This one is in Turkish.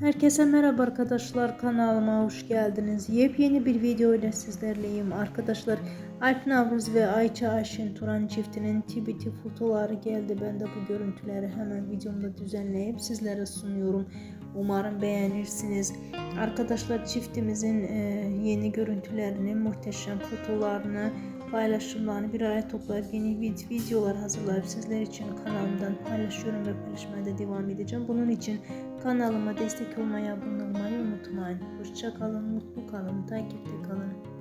Herkese merhaba arkadaşlar kanalıma hoş geldiniz. Yepyeni bir video ile sizlerleyim arkadaşlar. Alp Navruz ve Ayça Ayşin Turan çiftinin TBT fotoları geldi. Ben de bu görüntüleri hemen videomda düzenleyip sizlere sunuyorum. Umarım beğenirsiniz. Arkadaşlar çiftimizin e, yeni görüntülerini, muhteşem fotolarını, paylaşımlarını bir araya toplayıp yeni vid- videolar hazırlayıp sizler için kanalımdan paylaşıyorum ve paylaşmaya da devam edeceğim. Bunun için kanalıma destek olmayı, abone olmayı unutmayın. Hoşça kalın, mutlu kalın, takipte kalın.